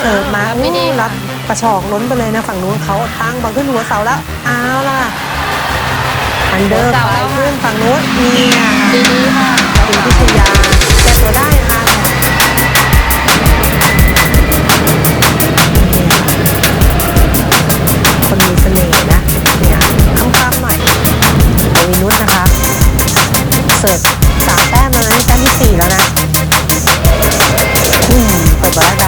เสิร์ฟมารับไม่ดีอู้รับกระชอกล้นไปเลยนะฝั่งนู้นเขาตั้งบอลขึ้นหัวเสาแล้วเอาล่ะอันเดอร์ไปขึ้นฝั่งนู้นเนี่ยดีดีค่ะทีมพิชยาแก้ตัวได้นะคะคนมีเสน่ห์นะเนี่ยค้ำๆหน่อยเอวินุสนะคะเสิร์ฟสามแต้มแล้วนะนี่แต้มที่สี่แล้วนะอืมเปิดบอลได้แล้วไหลค่ะ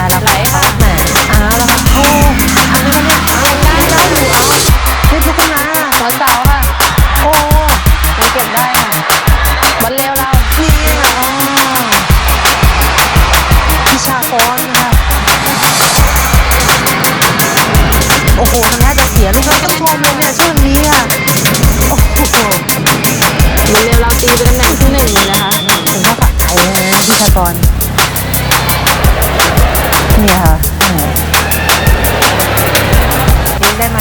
อ้โหทำท่จะเสียลูกแล้วต้องชมเลยเนี่ยช่วงนี้อะโอ้โหบอนเร็วเราตีไปตำแหน่งที่หนึ่งเลยนะคะถึงก็ฝักใจเลยนะพี่ชากรเนี่ยค่ะเล่นได้ไหม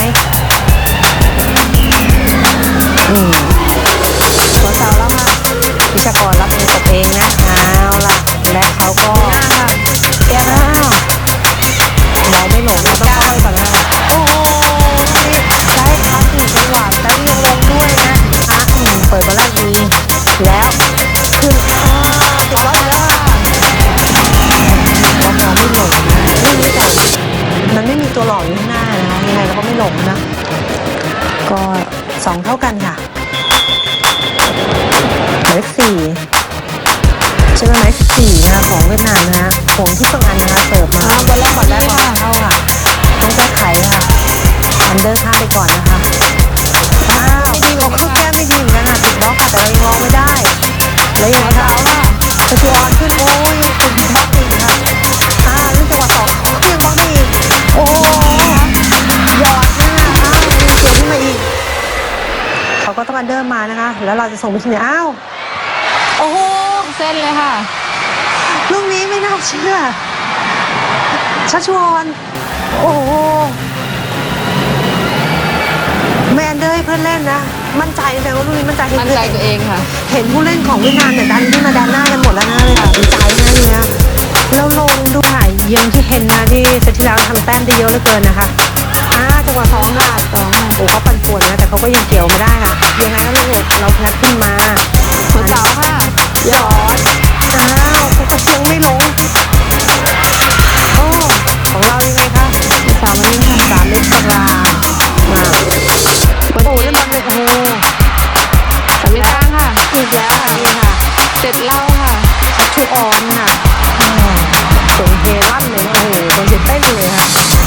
ตัวหลอกอยู่ข้างหน้านะคะยังไงเราก็ไม่หลงนะ ก็สองเท่ากันค่ะหมายเลขสี่ใช่ไหมไม้สี่นะคะของเวียดนามนะฮะผงที่สองอันนะคะเสิร์ฟมาบอลแรกก่อนแรกก่อนเข้าค่ะต้องแก้ไขค่ะอันเดอร์ข้ามไปก่อนนะคะอ้าวยิงออกคือแก้ไม่ดีเหมือนกันค่ะติดบล็อกค่ะแต่เรายังมองไม่ได้ แล้วยังไงคะสจวอนขึ้นโอ้ยติดบล็อกอีก องอันเดอร์มานะคะ แล้วเราจะส่งไปที่ไหนอ้าว โอ้โห เส้นเลยค่ะ ลูกนี้ไม่น่าเชื่อชัชวอนโอ้โห แมนเดอร์ให้เพื่อนเล่นนะ มั่นใจแต่ว่าลูกนี้มั่นใจมั่นใจตัวเองค่ะ เห็นผู้เล่นของเวียดนามเนี่ยดันขึ้นมาดันหน้ากันหมดแล้วนะเลยตัดสินใจนะนี่นะแล้วลงดูค่ะเยังที่เห็นนะที่เซตที่แล้วทำแต้มได้เยอะเหลือเกินนะคะอ่าจังหวะสองค่ะสองค่ะโโอ้เขาปั่นป่วนนะแต่เขาก็ยังเกี่ยวไม่ได้ค่ะ ยังไงก็ไม่หลุเราพงัดขึ้นมาสองสาวค่ะหยอดอ้าวเขาก็างไม่ลงโอ้ของเรายังไงคะสามนิ้วสามนิ้วกลางมาโอ้เล่นบอลเลยโอ้สามนิ้วกลางค่ะอีกแล้วค่ะนี่ค่ะเสร็ดเล่าค่ะชูออนค่ะสงเฮลันเลยโอ้โหคนเจ็บเต้นเลยค่ะ